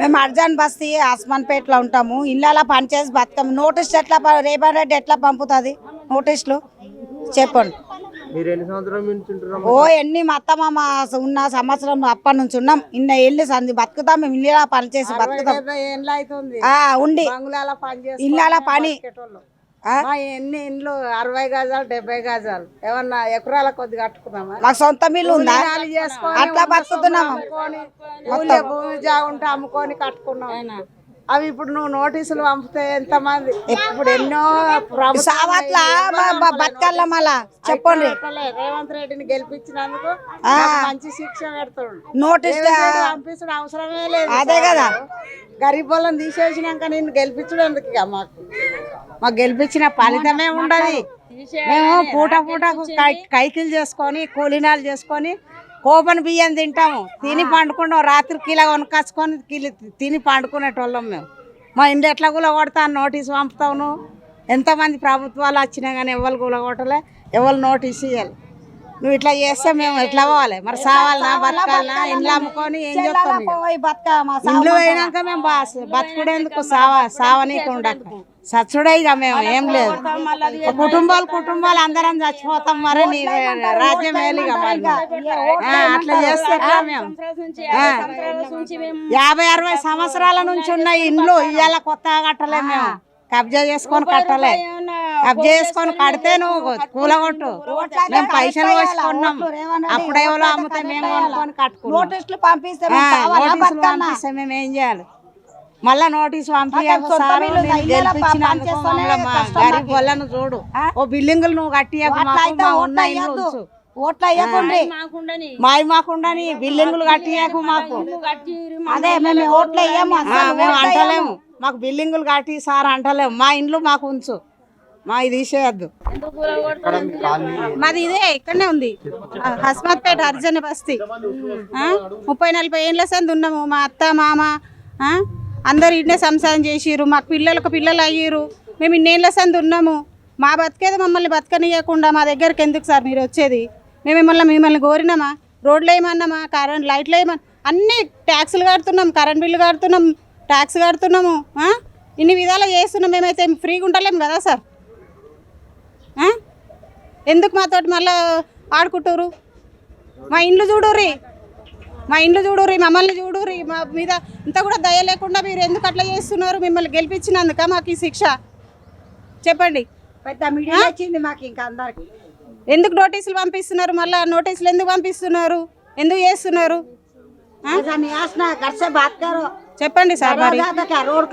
మేము అర్జాన్ బస్తీ ఆస్మాన్పేటలో ఉంటాము. ఇళ్ళలా పనిచేసి బతుకం నోటీస్ ఎట్లా ప- రేవంత్ రెడ్డి ఎట్లా పంపుతుంది నోటీసులు? చెప్పండి. మీరు ఎన్ని సంవత్సరాల నుంచి ఉంటున్నాం ఓ ఎన్ని మా ఉన్న సంవత్సరం అప్పటి నుంచి ఉన్నాం. ఇన్న ఇల్లు సంది బతుకుతాం. మేము ఇళ్ళలా పనిచేసి బతుకుతాం. ఉండి. బంగ్లాల పని మా ఎన్ని ఇండ్లు? అరవై గజాలు డెబ్బై గజాలు. ఏమన్నా ఎకరాల కొద్ది కట్టుకున్నామా మాకు సొంత ఇల్లు ఉందా? అట్లా బతుకుతున్నాము అమ్ముకొని ఊళ్ళో భూమి జాగుంటే అమ్ముకొని కట్టుకున్నాం. అవి ఇప్పుడు నువ్వు నోటీసులు పంపితే ఎంతమంది? ఇప్పుడు ఎన్నో సావట్ల బతకాల మళ్ళా? చెప్పండి. రేవంత్ రెడ్డిని గెలిపించినందుకు మంచి శిక్ష పెడతాడు. నోటీస్ పంపించడం అవసరమే లేదు అదే కదా. గరీబ్ వాళ్ళని తీసేసినాక నేను గెలిపించడం ఎందుకు ఇక మాకు? మాకు గెలిపించిన ఫలితమే ఉండదు. మేము పూట పూటకు కై- కైకిలు చేసుకొని కూలినాలు చేసుకొని కోపని బియ్యం తింటాము. తిని పండుకుంటాం రాత్రి కిలో కొనుకొచ్చుకొని కిలో తిని పండుకునేటోళ్ళం మేము. మా ఇంటి ఎట్లా గులగొడతా నోటీస్ పంపుతావు ఎంతమంది ప్రభుత్వాలు వచ్చినా కానీ ఎవరు గులగొట్టలే ఎవరు నోటీస్ ఇవ్వాలి నువ్వు ఇట్లా చేస్తే మేము ఎట్లా పోవాలి? మరి సావాలనా బతకాలనా? ఇంట్లో అమ్ముకొని ఏం మా ఇండ్లు పోయినాక మేము బతుకుడేందుకు సావ సావనీకి ఉండక సచ్చుడే ఇక మేము ఏం లేదు. కుటుంబాలు కుటుంబాలు అందరం చచ్చిపోతాం మరి నీ రాజ్యం మరి అట్లా చేస్తే మేము. యాభై అరవై సంవత్సరాల నుంచి ఉన్న ఇండ్లు ఇవాళ కొత్తగా కట్టలే మేము. కబ్జా చేసుకొని కట్టలే. కబ్జా చేసుకొని కడితే నువ్వు కూలగొట్టు. మేము పైసలు వేసుకున్నాం అప్పుడు ఎవరో అమ్ముతే మేము కొనుక్కొని కట్టుకున్నాం. నోటీసులు? పంపిస్తే మేము ఏం చేయాలి? మళ్ళా నోటీసు గరీబ్. వాళ్ళను చూడు? ఓ బిల్డింగులు నువ్వు మా ఓట్లు మాకుండని. బిల్డింగులు కట్టియకు మాకు. అదే మేము ఓట్లు అసలు మేము అంటలేము. మాకు బిల్డింగులు కట్టి సార్ అంటలేము. మా ఇండ్లు మాకు ఉంచు. మా ఇది తీసేయద్దు మాది ఇదే ఇక్కడనే ఉంది. హస్మత్పేట అర్జున బస్తీ. ఆ, ముప్పై నలభై ఏళ్ళ సంది ఉన్నాము. మా అత్త మామ అందరు ఇన్నే సంసారం చేసిర్రు మాకు పిల్లలకు పిల్లలు అయ్యారు మేము ఇన్నేళ్ళ సంది ఉన్నాము. మా బతికేది మమ్మల్ని బతకనియకుండా మా దగ్గరికి ఎందుకు సార్ మీరు వచ్చేది? మేము మిమ్మల్ని మిమ్మల్ని కోరినామా? రోడ్లు వేయమన్నామా కరెంట్ లైట్లు వేయమని అన్ని ట్యాక్సులు కడుతున్నాం కరెంట్ బిల్లు కడుతున్నాం ట్యాక్స్ కడుతున్నాము ఇన్ని విధాలు చేస్తున్నాం. మేమైతే ఫ్రీగా ఉండలేము కదా సార్? ఎందుకు మాతోటి మళ్ళా ఆడుకుంటారు మా ఇండ్లు చూడుర్రి. మా ఇండ్లు చూడుర్రి మమ్మల్ని చూడుర్రి. మా మీద ఇంత కూడా దయ లేకుండా మీరు ఎందుకు అట్లా చేస్తున్నారు? మిమ్మల్ని గెలిపించినందుక మాకు ఈ శిక్ష. చెప్పండి. పెద్ద మీడియా వచ్చింది మాకు ఇంకా అందరికి. ఎందుకు నోటీసులు పంపిస్తున్నారు? మళ్ళీ నోటీసులు ఎందుకు పంపిస్తున్నారు? ఎందుకు చేస్తున్నారు? చెప్పండి సార్ రోడ్